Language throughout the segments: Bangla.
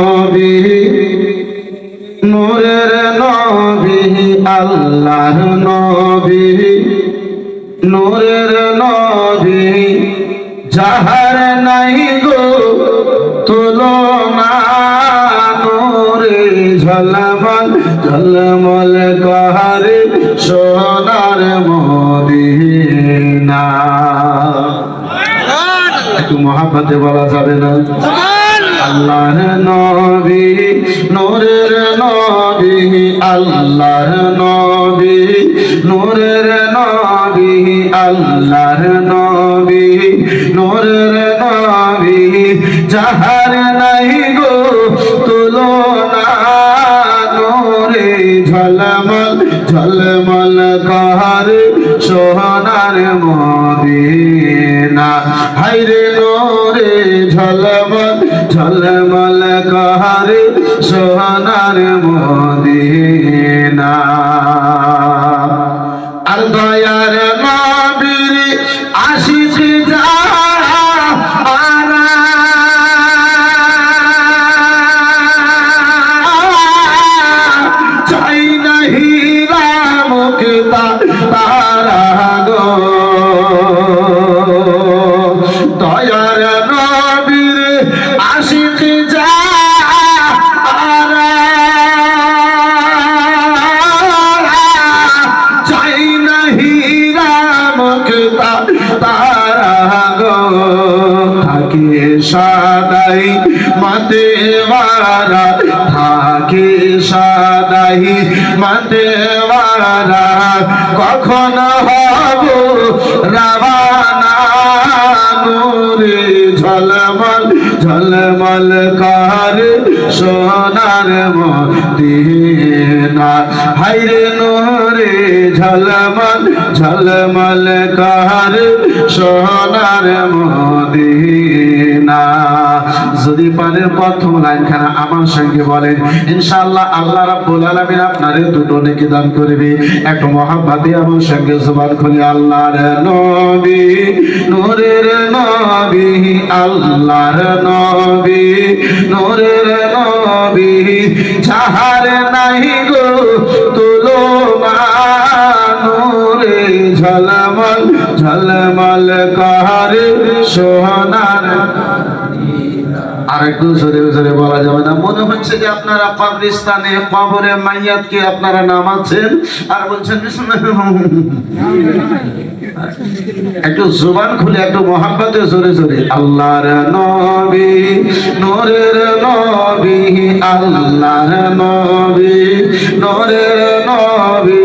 নবী নূরের নবী আল্লাহর নবী নূরের নবী যাহার নাই গো তুলনা নূরে ঝলমল ঝলমল কহারে সোনার মদিনা। একটু মহাব্বতে বলা যাবে না? আল্লাহর নবী, নূরের নবী, আল্লাহর নবী, নূরের নবী, আল্লাহর নবী, নূরের নবী, যাহার নাই গো তুলনা, নূরে ঝলমল ঝলমল কাহার সোনার মদিনা। হাইরে নূরে ঝলমল ঝলমল কহারে সোহানার মদিনা। আর দয়ার সাদাই, মাতে মারা থাকে সাদাই, মাতে মারা কখন হব রাবানা ঝলমল ঝলমল কার সোনার মদিনা। হাইরে নূরে ঝলমল ঝলমল কার সোনার মদিনা। যদি পারেন প্রথম লাইনখানা আমার সঙ্গে বলেন। ইনশাআল্লাহ আল্লাহ রাব্বুল আলামিন আপনারে দুটো নেকি দান করবে। একটু মহাব্বতে আমার সঙ্গে জবান খুলে আল্লাহর নবী, নূরের নবী, আল্লাহর নবী, নূরের নবী। যাহার নাই গো তুলনা ঝলমল কাহার সোনার আর একটু জোরে জোরে বলা যাবে না। মনে হচ্ছে যে আপনারা কবরস্থানে, কবরে আপনারা নামাচ্ছেন আর বলছেন একটু জোবান খুলে, একটু মহাব্বতে জোরে জোরে। আল্লাহর নবী, নূরের নবী, আল্লাহর নবী, নূরের নবী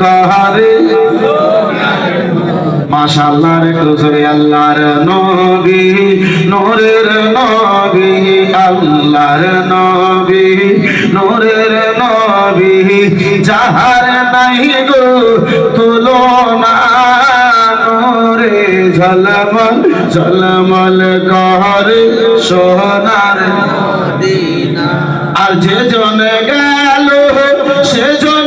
কাহারে? মাশাআল্লাহ রে জোরে আল্লাহর নবী, নূরের নবী, আল্লাহর নবী, নূরের নবী, যাহার নাই গো তুলনা, নূরে ঝলমল ঝলমল সোনার আর যে জন গেল, সে জন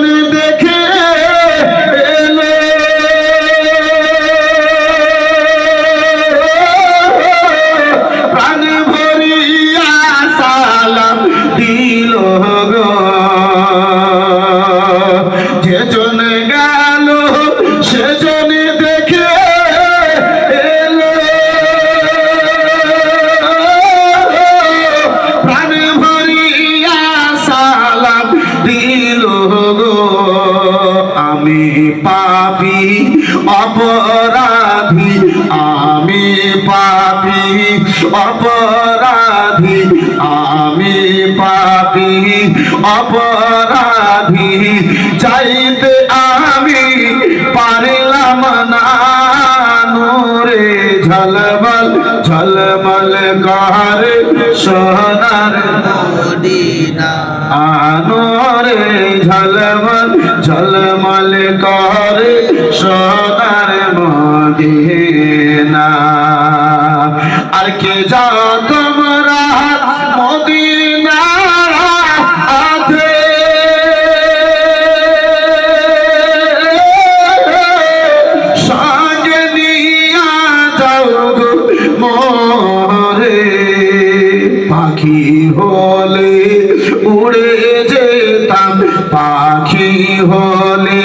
আমি পাপি অপরাধী আমি পাপি অপরাধী আমি পাপি অপরাধী। ঝলমল কর সোনার আনোরে ঝলমল ঝলমল কর সোনার মদিনা। আর কে যা উড়ে যেতাম পাখি হলে,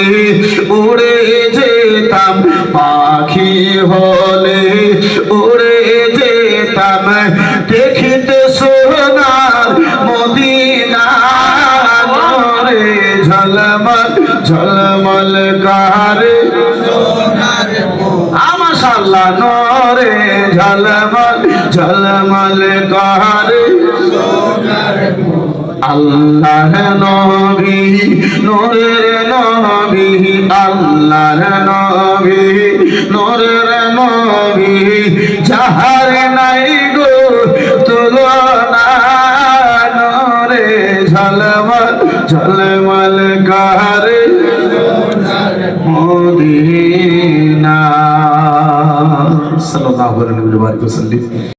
উড়ে যেতাম পাখি হলে, উড়ে যেতাম। দেখিতে সোনার মদিনা রে ঝলমল ঝলমল কারে মাশাল্লাহ নরে ঝলমল ঝলমল কারে সোনার আল্লাহ নবী, নূরের নবী, আল্লাহর নবী, নূরের নবী, যাহার নাই গো তুলনা, নরে ঝলমল ঝলমল কারে মদিনা। সাল্লাল্লাহু আলাইহি ওয়া সাল্লাম।